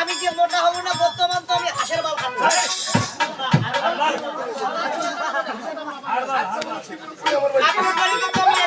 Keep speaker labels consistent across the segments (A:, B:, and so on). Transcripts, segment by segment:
A: আমি যে মোটা হব না বর্তমান তো আমি হাঁসের বাল খাব। বাড়িতে কমিয়ে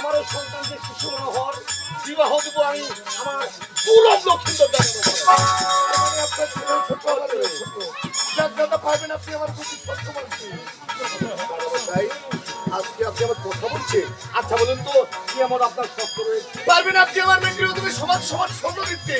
B: আমার
C: ওই সন্তানকে শিশু মনোহর বিবাহ দেব আমি আমার পুরব
B: লক্ষ্মী দাদা পারবেন আপনি আমার প্রতি
C: আজকে আপনি আমার কথা বলছেন? আচ্ছা বলুন তো কি আমার আপনার শর্ত রয়েছে?
B: পারবেন আপনি আমার মেয়েকে সমান সমান স্বর্ণ দিতে।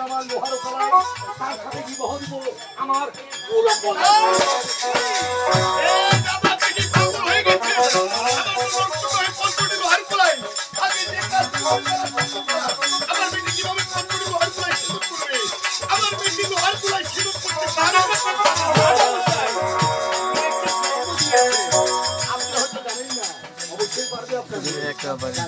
B: আমার
C: লোহার কালাই তার সাথে বিবাহ দিব আমার পুরো
B: এই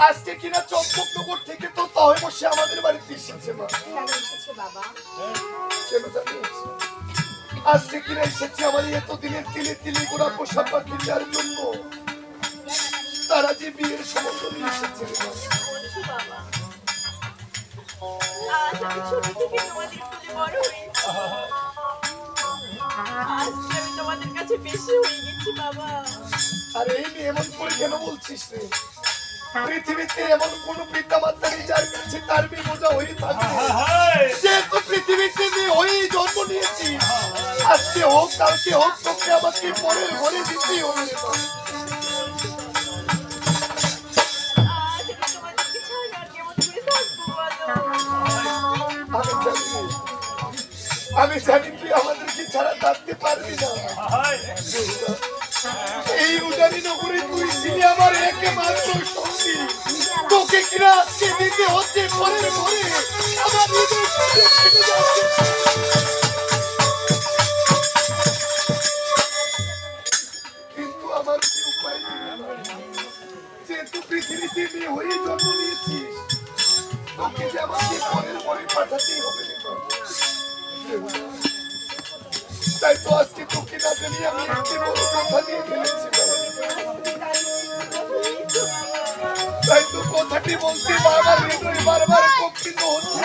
B: আজকে কিনা চম্পকনগর থেকে তো তবে বসে আমাদের বাড়িতে এসেছে মা। কেন জানিস আজকে কিনা এসেছে আমাদের এতদিনের তিলে তিলে গোড়া পোষা পাখি যার জন্য। তারা যে বিয়ের সম্বন্ধ নিয়ে এসেছে আর এমন করে কেন বলছিস রে? পৃথিবীতে এমন কোন পিতা মাতা নেই যার কাছে তার বোঝা হয়ে থাকে। যেহেতু পৃথিবীতে মেয়ে হয়েই জন্ম নিয়েছি আজকে হোক কালকে হোক তোকে আমাকে পরের ঘরে দিতেই হবে।
D: আমি
B: আমি জানি কিন্তু আমার কি উপায় যেহেতু পৃথিবীতে মেয়ে হয়ে জন্ম নিয়েছিস তোকে যে আমাকে পরের ঘরে পাঠাতেই হবে। তাই তো আজকে তোকে না জানিয়ে আমি একটি বড় কথা দিয়ে ফেলেছি বাবা। তাই তো কথাটি বলতে বারবার হৃদয় বারবার কম্পিত হচ্ছে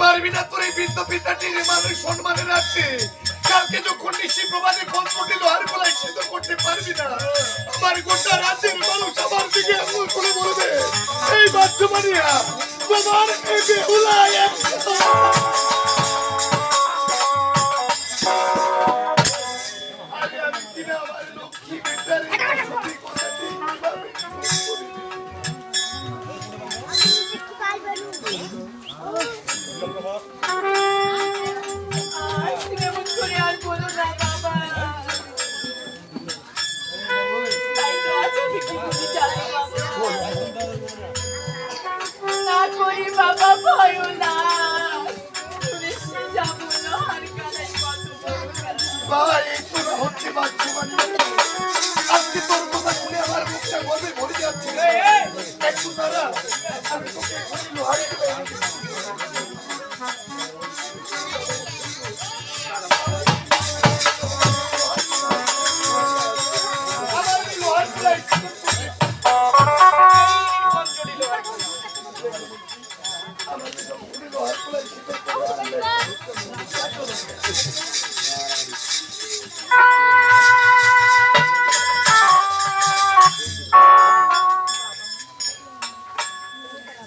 B: পারবি না তোর এই বৃদ্ধ পিতাটি মানুষ সম্মানে রাখতে। কালকে যখন নিশ্চিত প্রবাদে পত্র দিল আর বেলায় সে তো করতে পারবি না, আমার গোটা রাজ্যের মানুষ আমার দিকে আঙুল করে বলবে, এই বাধ্য মানিয়া তোমার এই বেহুলা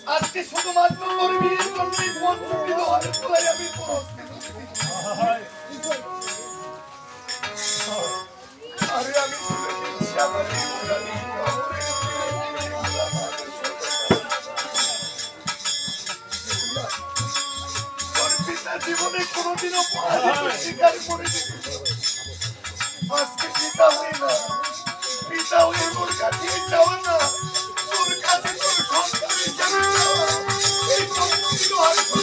B: আজকে শুধুমাত্র তোর বিয়ের জন্যই মন চুকিত হবে তোলাই আমি জীবনে পিতা হই না, পিতা হয়ে মোর কাছে যাওয়া না। কাছে তোর সম্পূর্ণ জানা এই সম্পূর্ণ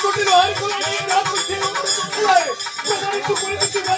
B: কোটি রহর করে রাত উঠে প্রসারিত করে
D: দিতে